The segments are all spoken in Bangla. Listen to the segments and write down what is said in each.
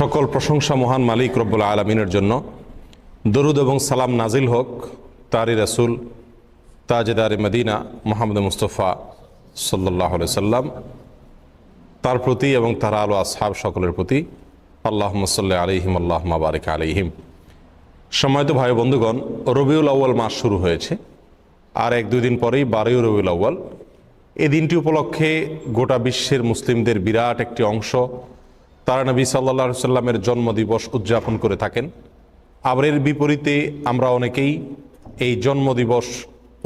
সকল প্রশংসা মহান মালিক রব্বুল আলমিনের জন্য। দরুদ এবং সালাম নাজিল হোক তারি রাসুল, তাজেদারে মদিনা মোহাম্মদ মুস্তফা সাল্লাহ সাল্লাম। তার প্রতি এবং তার আলো আসহাব সকলের প্রতি আল্লাহ সাল্লাহ আলহিম আল্লাহ মাবারিক আলহিম সম্মানিত ভাই বন্ধুগণ, রবিউল আউ্য়াল মাস শুরু হয়েছে। আর এক দুই দিন পরেই বারোই রবিউল আউ্য়াল। এই দিনটি উপলক্ষে গোটা বিশ্বের মুসলিমদের বিরাট একটি অংশ তারা নবী সাল্লা সাল্লামের জন্মদিবস উদযাপন করে থাকেন। আবার এর বিপরীতে আমরা অনেকেই এই জন্মদিবস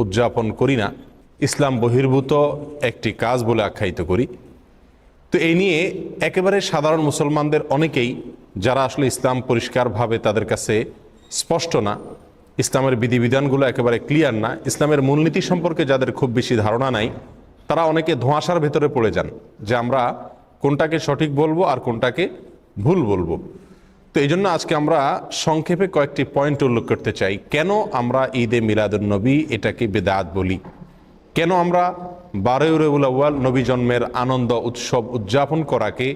উদযাপন করি না। ইসলাম বহির্ভূত একটি কাজ বলে আখ্যায়িত করি। তো এই নিয়ে একেবারে সাধারণ মুসলমানদের অনেকেই, যারা আসলে ইসলাম পরিষ্কারভাবে তাদের কাছে স্পষ্ট না, ইসলামের বিধিবিধানগুলো একেবারে ক্লিয়ার না, ইসলামের মূলনীতি সম্পর্কে যাদের খুব বেশি ধারণা নাই, তারা অনেকে ধোঁয়াশার ভেতরে পড়ে যান, যে আমরা কোনটাকে সঠিক বলব আর কোনটাকে ভুল বলব। তো এই জন্য আজকে আমরা সংক্ষেপে কয়েকটি পয়েন্ট উল্লেখ করতে চাই। কেন আমরা ঈদে মিলাদুন্নবী এটাকে বেদাত বলি? কেন আমরা বারোই রবিউল আউ্য়াল নবী জন্মের আনন্দ উৎসব উদযাপন করাকে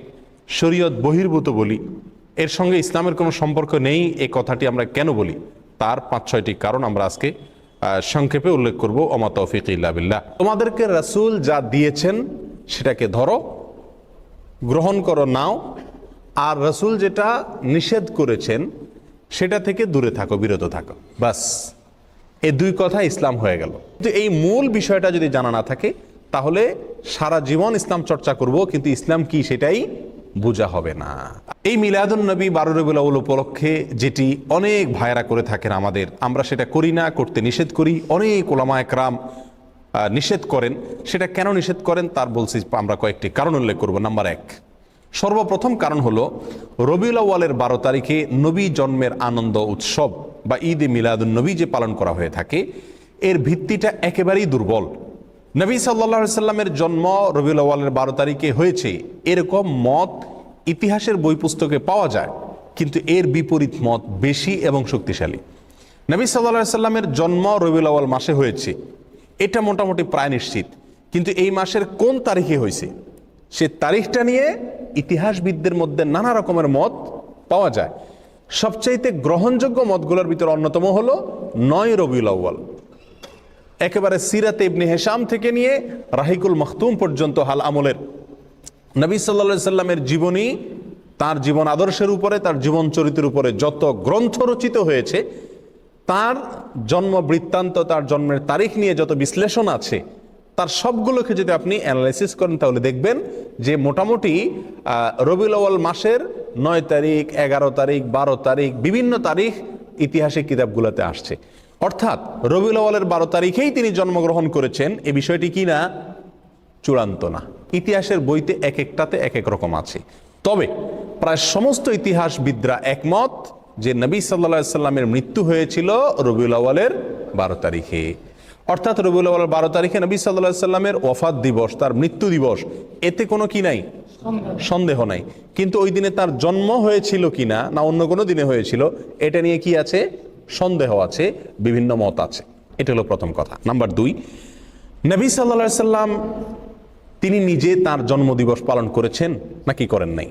শরীয়ত বহির্ভূত বলি? এর সঙ্গে ইসলামের কোনো সম্পর্ক নেই, এ কথাটি আমরা কেন বলি? তার পাঁচ ছয়টি কারণ আমরা আজকে সংক্ষেপে উল্লেখ করব। অমা তৌফিক ইল্লা বিল্লাহ। তোমাদেরকে রাসূল যা দিয়েছেন সেটাকে ধরো গ্রহণ করো নাও। আর রসুল যেটা নিষেধ করেছেন, সেটা থেকে দূরে থাকো, বিরত থাকো। বাস। এই দুই কথা ইসলাম হয়ে গেল। কিন্তু এই মূল বিষয়টা যদি জানা না থাকে, তাহলে সারা জীবন ইসলাম চর্চা করব, কিন্তু ইসলাম কি সেটাই বোঝা হবে না। এই মিলাদুন নবী বারো রবিউল উপলক্ষে যেটি অনেক ভাইরা করে থাকেন আমাদের, আমরা সেটা করি না, করতে নিষেধ করি। অনেক ওলামা একরাম নিষেধ করেন, সেটা কেন নিষেধ করেন তার বলছি আমরা কয়েকটি কারণ উল্লেখ করব। নাম্বার এক, সর্বপ্রথম কারণ হলো, রবিউল আউ্য়ালের বারো তারিখে নবী জন্মের আনন্দ উৎসব বা ঈদ এ মিলাদুন নবী যে পালন করা হয়ে থাকে, এর ভিত্তিটা একেবারেই দুর্বল। নবী সাল্লা সাল্লামের জন্ম রবিউল আউ্য়ালের বারো তারিখে হয়েছে। এরকম মত ইতিহাসের বই পুস্তকে পাওয়া যায়, কিন্তু এর বিপরীত মত বেশি এবং শক্তিশালী। নবী সাল্লা সাল্লামের জন্ম রবিউল আউ্য়াল মাসে হয়েছে। এটা মোটামুটি প্রায় নিশ্চিত। কিন্তু এই মাসের কোন তারিখে হয়েছে? সে তারিখটা নিয়ে ইতিহাসবিদদের মধ্যে নানা রকমের মত পাওয়া যায়। সবচাইতে গ্রহণযোগ্য মতগুলোর ভিতর অন্যতম হলো নয় রবিউল আউ্য়াল। একেবারে সিরাতে ইবনে হেসাম থেকে নিয়ে রাহিকুল মখতুম পর্যন্ত হাল আমলের। নবী সাল্লা সাল্লামের জীবনী, তার জীবন আদর্শের উপরে, তার জীবন চরিত্রের উপরে যত গ্রন্থ রচিত হয়েছে তার জন্ম বৃত্তান্ত, তার জন্মের তারিখ নিয়ে যত বিশ্লেষণ আছে, তার সবগুলোকে যদি আপনি অ্যানালাইসিস করেন, তাহলে দেখবেন যে মোটামুটি রবিউল আউয়াল মাসের নয় তারিখ, এগারো তারিখ, বারো তারিখ, বিভিন্ন তারিখ ইতিহাসের কিতাবগুলোতে আসছে। অর্থাৎ রবিউল আউয়ালের বারো তারিখেই তিনি জন্মগ্রহণ করেছেন, এ বিষয়টি কি না? চূড়ান্ত না। ইতিহাসের বইতে এক একটাতে এক এক রকম আছে। তবে প্রায় সমস্ত ইতিহাসবিদরা একমত যে নবী সাল্লা সাল্লামের মৃত্যু হয়েছিল রবিউল আওয়ালের বারো তারিখে। অর্থাৎ রবিউল আওয়ালের বারো তারিখে নবী সাল্লা সাল্লামের ওফাত দিবস, তার মৃত্যু দিবস, এতে কোনো কি নাই? সন্দেহ নাই। কিন্তু ওই দিনে তার জন্ম হয়েছিল কিনা, না অন্য কোনো দিনে হয়েছিল, এটা নিয়ে কি আছে? সন্দেহ আছে, বিভিন্ন মত আছে। এটা হলো প্রথম কথা। নাম্বার দুই, নবী সাল্লা সাল্লাম তিনি নিজে তার জন্মদিবস পালন করেছেন নাকি করেন নাই?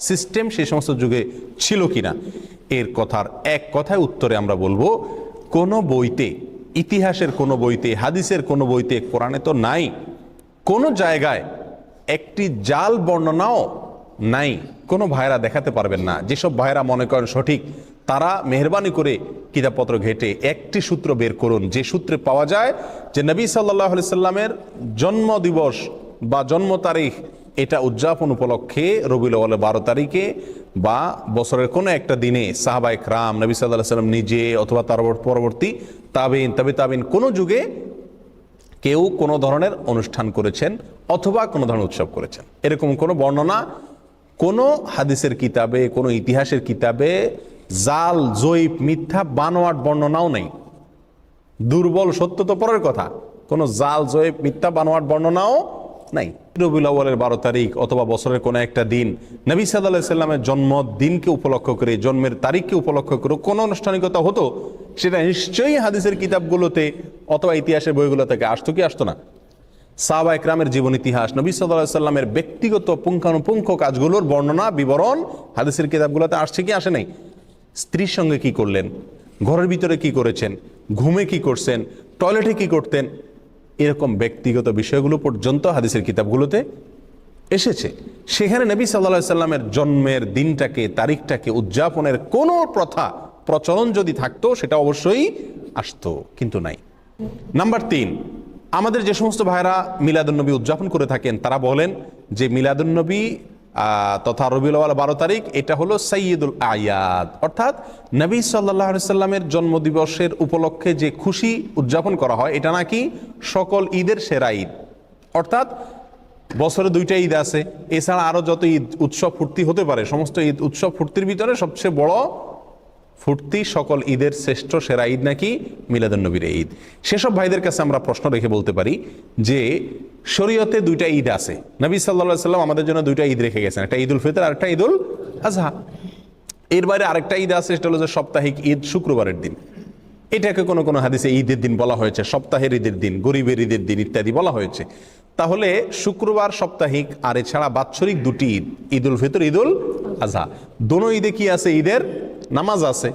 সিস্টেম সেই সমস্ত যুগে ছিল কিনা? এর কথার এক কথায় উত্তরে আমরা বলব, কোনো বইতে, ইতিহাসের কোনো বইতে, হাদিসের কোনো বইতে, কোরআনে তো নাই, কোনো জায়গায় একটি জাল বর্ণনাও নাই, কোনো ভাইরা দেখাতে পারবেন না। যেসব ভাইরা মনে করেন সঠিক, তারা মেহরবানি করে কিতাবপত্র ঘেটে একটি সূত্র বের করুন। যে সূত্রে পাওয়া যায় যে নবী সাল্লাহ সাল্লামের জন্ম দিবস বা জন্ম তারিখ এটা উদযাপন উপলক্ষে রবিউল আউয়ালের বারো তারিখে বা বছরের কোনো একটা দিনে সাহাবাইক রাম নবী সাল্লাহ সাল্লাম নিজে অথবা তার পরবর্তী তাবিন তবে তাবিন কোনো যুগে কেউ কোনো ধরনের অনুষ্ঠান করেছেন অথবা কোনো ধরনের উৎসব করেছেন। এরকম কোনো বর্ণনা কোনো হাদিসের কিতাবে, কোনো ইতিহাসের কিতাবে জাল, জৈব, মিথ্যা, বানোয়াট বর্ণনাও নেই। দুর্বল সত্য তো পরের কথা। কোনো জাল জয়েব মিথ্যা, বানোয়াট বর্ণনাও নাই। রবিউল বারো তারিখ অথবা বছরের কোনো একটা দিন নবী সাল্লাহ সাল্লামের জন্মদিনকে উপলক্ষ করে, জন্মের তারিখকে উপলক্ষ করে কোনো আনুষ্ঠানিকতা হতো? সেটা নিশ্চয়ই হাদিসের কিতাবগুলোতে অথবা ইতিহাসের বইগুলো থেকে আসতো কি আসতো না? সাহবা একরামের জীবন ইতিহাস, নবী সাল্লাহ সাল্লামের ব্যক্তিগত পুঙ্খানুপুঙ্খ কাজগুলোর বর্ণনা, বিবরণ হাদিসের কিতাবগুলোতে আসছে কি আসে নাই? স্ত্রীর সঙ্গে কি করলেন? ঘরের ভিতরে কি করেছেন? ঘুমে কি করছেন? টয়লেটে কি করতেন? এরকম ব্যক্তিগত বিষয়গুলো পর্যন্ত হাদিসের কিতাবগুলোতে এসেছে। সেখানে নবী সাল্লা সাল্লামের জন্মের দিনটাকে তারিখটাকে উদযাপনের কোনো প্রথা প্রচলন যদি থাকতো সেটা অবশ্যই আসতো কিন্তু নাই। নাম্বার তিন আমাদের যে সমস্ত ভাইরা মিলাদুন্নবী উদযাপন করে থাকেন তারা বলেন যে মিলাদুন্নবী আহ, তথা রবিউল বারো তারিখ, এটা হলো সৈয়দুল আয়াদ। অর্থাৎ নবী সাল্লাহ সাল্লামের জন্মদিবসের উপলক্ষে যে খুশি উদযাপন করা হয়, এটা নাকি সকল ঈদের সেরা ঈদ। অর্থাৎ বছরে দুইটা ঈদ আছে, এছাড়া আরও যত ঈদ উৎসব ফুর্তি হতে পারে, সমস্ত ঈদ উৎসব ফুর্তির ভিতরে সবচেয়ে বড় ফুর্তি, সকল ঈদের শ্রেষ্ঠ সেরা ঈদ নাকি মিলাদুন্নবীর ঈদ? সেসব ভাইদের কাছে আমরা প্রশ্ন রেখে বলতে পারি যে, শরীয়তে দুইটা ঈদ আছে। নবী সাল্লা সাল্লাম আমাদের জন্য দুইটা ঈদ রেখে গেছেন। একটা ঈদুল ফিতর আর একটা ঈদুল আজহা। এর বাইরে আরেকটা ঈদ আছে, সেটা হলো যে সাপ্তাহিক ঈদ শুক্রবারের দিন। এটাকে কোনো কোনো হাদিসে ঈদের দিন বলা হয়েছে, সপ্তাহের ঈদের দিন, গরিবের ঈদের দিন ইত্যাদি বলা হয়েছে। তাহলে শুক্রবার, সাপ্তাহিক আর এছাড়া বাৎসরিক দুটি ঈদ, ঈদুল ফিতর, ঈদুল আজহা। দোনো ঈদে কি আছে ঈদের? নামাজ আছে,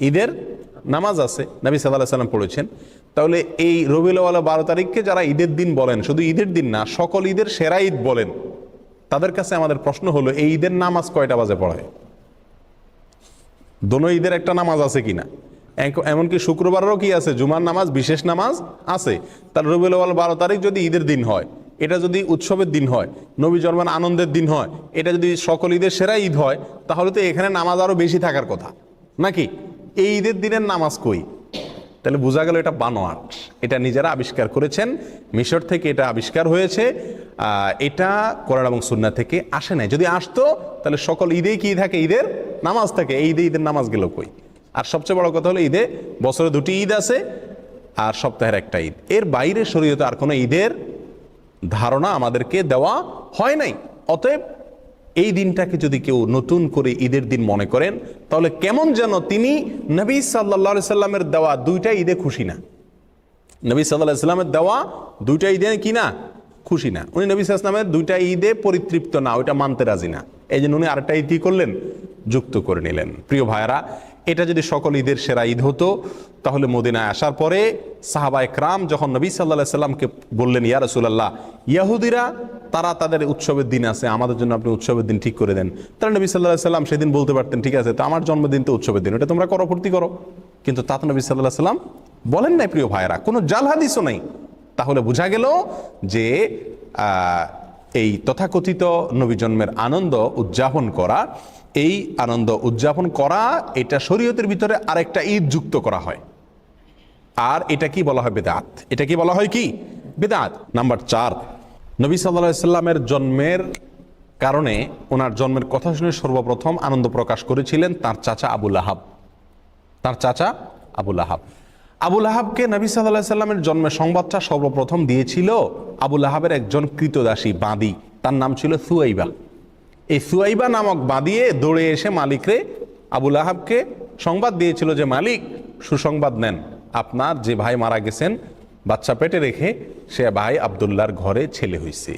ঈদের নামাজ আছে, নবী সাল্লাহ সাল্লাম পড়েছেন। তাহলে এই রবিউলওয়ালা বারো তারিখকে যারা ঈদের দিন বলেন, শুধু ঈদের দিন না, সকল ঈদের সেরা ঈদ বলেন, তাদের কাছে আমাদের প্রশ্ন হলো, এই ঈদের নামাজ কয়টা বাজে পড়ায়? দোনো ঈদের একটা নামাজ আছে কিনা? এক- এমনকি শুক্রবারেরও কি আছে? জুমার নামাজ, বিশেষ নামাজ আছে। তার রবিউল বারো তারিখ যদি ঈদের দিন হয় এটা যদি উৎসবের দিন হয়, নবী জন্মের আনন্দের দিন হয়, এটা যদি সকল ঈদের সেরা ঈদ হয়, তাহলে তো এখানে নামাজ আরও বেশি থাকার কথা। নাকি? এই ঈদের দিনের নামাজ কই? তাহলে বোঝা গেল এটা বানোয়াট। এটা নিজেরা আবিষ্কার করেছেন। মিশর থেকে এটা আবিষ্কার হয়েছে। এটা কোরআন এবং সুন্না থেকে আসে নাই। যদি আসতো, তাহলে সকল ঈদেই কি থাকে? ঈদের নামাজ থাকে। এই ঈদে ঈদের নামাজ গেল কই? আর সবচেয়ে বড় কথা হলো ঈদে বছরে দুটি ঈদ আছে, আর সপ্তাহের একটা ঈদ। এর বাইরে শরীয়তে আর কোনো ঈদের ধারণা আমাদেরকে দেওয়া হয় নাই। অতএব এই দিনটাকে যদি কেউ নতুন করে ঈদের দিন মনে করেন, তাহলে কেমন যেন তিনি নবী সাল্লা সাল্লামের দেওয়া দুইটা ঈদে খুশি না। নবী সাল্লাহ সাল্লামের দেওয়া দুইটা ঈদে কি না? খুশি না। উনি নবী সাল্লামের দুইটা ঈদে পরিতৃপ্ত না, ওইটা মানতে রাজি না। এই জন্য উনি আরেকটা ঈদ করলেন, যুক্ত করে নিলেন। প্রিয় ভাইরা এটা যদি সকল ঈদের সেরা ঈদ হতো, তাহলে মদিনায় আসার পরে সাহাবা একরাম যখন নবী সাল্লাহ সাল্লামকে বললেন, ইয়া রসুল্লাহ ইয়াহুদিরা, তারা তাদের উৎসবের দিন আছে, আমাদের জন্য আপনি উৎসবের দিন ঠিক করে দেন। তারা নবী সাল্লাহ সাল্লাম সেদিন বলতে পারতেন, ঠিক আছে, তো আমার জন্মদিন তো উৎসবের দিন, ওটা তোমরা করো, ফুর্তি করো। কিন্তু তা তো নবী সাল্লাহ সাল্লাম বলেন নাই, প্রিয় ভাইরা কোনো জাল হাদিসও নাই। তাহলে বোঝা গেল যে এই তথাকথিত নবী জন্মের আনন্দ উদযাপন করা এই আনন্দ উদযাপন করা, এটা শরীয়তের ভিতরে আরেকটা ঈদ যুক্ত করা হয়। আর এটা কি বলা হয় বেদাত? এটা কি বলা হয় কি? বেদাত। নাম্বার চার, নবী সাল্লাহ সাল্লামের জন্মের কারণে ওনার জন্মের কথা শুনে সর্বপ্রথম আনন্দ প্রকাশ করেছিলেন তার চাচা আবুল আহাব তার চাচা আবুল আহাব আবুল আহাবকে নবী সাল্লাহ সাল্লামের জন্মের সংবাদটা সর্বপ্রথম দিয়েছিল আবুল আহাবের একজন কৃতদাসী বাঁদি। তার নাম ছিল সুয়াইবা। এই সুয়াইবা নামক বাঁদিয়ে দৌড়ে এসে মালিকরে আবুল আহাবকে সংবাদ দিয়েছিল যে, মালিক, সুসংবাদ নেন। আপনার যে ভাই মারা গেছেন, বাচ্চা পেটে রেখে সে ভাই আবদুল্লাহর ঘরে ছেলে হয়েছে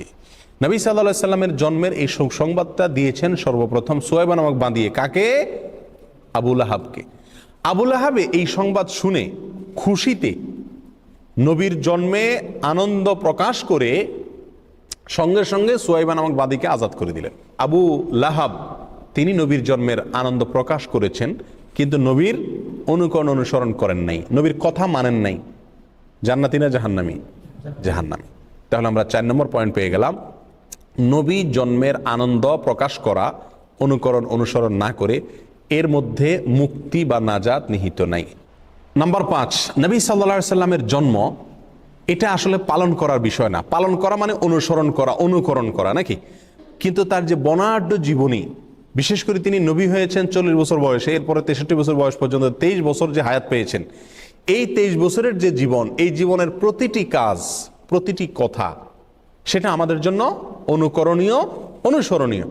নবী সাল্লাহ সাল্লামের জন্মের এই সুসংবাদটা দিয়েছেন সর্বপ্রথম সোয়েবা নামক বাঁধিয়ে। কাকে? আবুল আহাবকে আবুল আহাবে এই সংবাদ শুনে খুশিতে নবীর জন্মে আনন্দ প্রকাশ করে সঙ্গে সঙ্গে সোয়াইবা নামক বাদীকে আজাদ করে দিলেন। আবু লাহাব, তিনি নবীর জন্মের আনন্দ প্রকাশ করেছেন, কিন্তু নবীর অনুকরণ অনুসরণ করেন নাই। নবীর কথা মানেন নাই। জান্নাতি না জাহান্নামি? জাহান্নামি। তাহলে আমরা চার নম্বর পয়েন্ট পেয়ে গেলাম। নবী জন্মের আনন্দ প্রকাশ করা, অনুকরণ অনুসরণ না করে এর মধ্যে মুক্তি বা নাজাত নিহিত নাই। নাম্বার পাঁচ, নবী সাল্লা সাল্লামের জন্ম এটা আসলে পালন করার বিষয় না। পালন করা মানে অনুসরণ করা, অনুকরণ করা, নাকি? কিন্তু তার যে বর্ণাঢ্য জীবনী, বিশেষ করে তিনি নবী হয়েছেন চল্লিশ বছর বয়সে, এরপরে তেষট্টি বছর বয়স পর্যন্ত তেইশ বছর যে হায়াত পেয়েছেন, এই তেইশ বছরের যে জীবন, এই জীবনের প্রতিটি কাজ, প্রতিটি কথা, সেটা আমাদের জন্য অনুকরণীয়, অনুসরণীয়।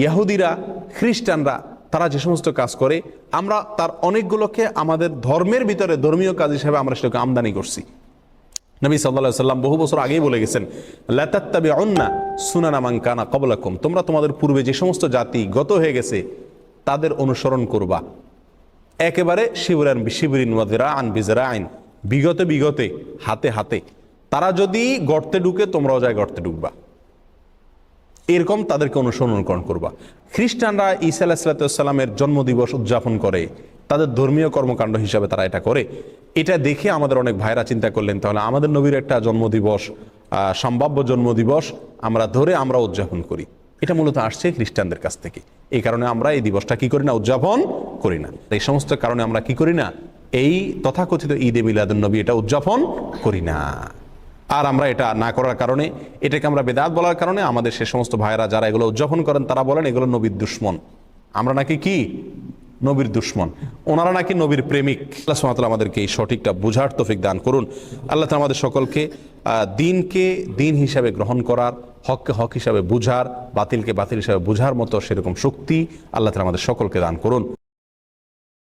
ইয়াহুদিরা, খ্রিস্টানরা, তারা যে সমস্ত কাজ করে, আমরা তার অনেকগুলোকে আমাদের ধর্মের ভিতরে ধর্মীয় কাজ হিসেবে আমরা সেটাকে আমদানি করছি। নবী সাল্লাহ সাল্লাম বহু বছর আগেই বলে গেছেন লাতাত্তাবি অন্না সুনানা মাঙ্কানা কবলাকুম তোমরা তোমাদের পূর্বে যে সমস্ত জাতি গত হয়ে গেছে, তাদের অনুসরণ করবা। একেবারে শিবরান শিবরিন ওয়াদিরা আন বিজরা আইন বিগতে বিগতে, হাতে হাতে। তারা যদি গর্তে ঢুকে, তোমরাও যায় গর্তে ঢুকবা। এরকম তাদেরকে অনুসরণ করবা। খ্রিস্টানরা ঈসা আলাহিসাল্লামের জন্মদিবস উদযাপন করে। তাদের ধর্মীয় কর্মকাণ্ড হিসাবে তারা এটা করে। এটা দেখে আমাদের অনেক ভাইরা চিন্তা করলেন, তাহলে আমাদের নবীর একটা জন্মদিবস সম্ভাব্য জন্মদিবস আমরা ধরে আমরা উদযাপন করি। এটা মূলত আসছে খ্রিস্টানদের কাছ থেকে। এই কারণে আমরা এই দিবসটা কি করি না, উদযাপন করি না। এই সমস্ত কারণে আমরা কি করি না, এই তথাকথিত ঈদে মিলাদুন নবী এটা উদযাপন করি না। আর আমরা এটা না করার কারণে, এটাকে আমরা বেদাত বলার কারণে আমাদের সে সমস্ত ভাইরা যারা এগুলো উদযাপন করেন, তারা বলেন এগুলো নবীর দুশ্মন। আমরা নাকি কি? নবীর দুশ্মন। ওনারা নাকি নবীর প্রেমিক। আল্লাহ সুবহানাহু আমাদেরকে এই সঠিকটা বোঝার তফিক দান করুন। আল্লাহ তালা আমাদের সকলকে দিনকে দিন হিসাবে গ্রহণ করার, হককে হক হিসাবে বুঝার, বাতিলকে বাতিল হিসাবে বুঝার মতো সেরকম শক্তি আল্লাহ তালা আমাদের সকলকে দান করুন।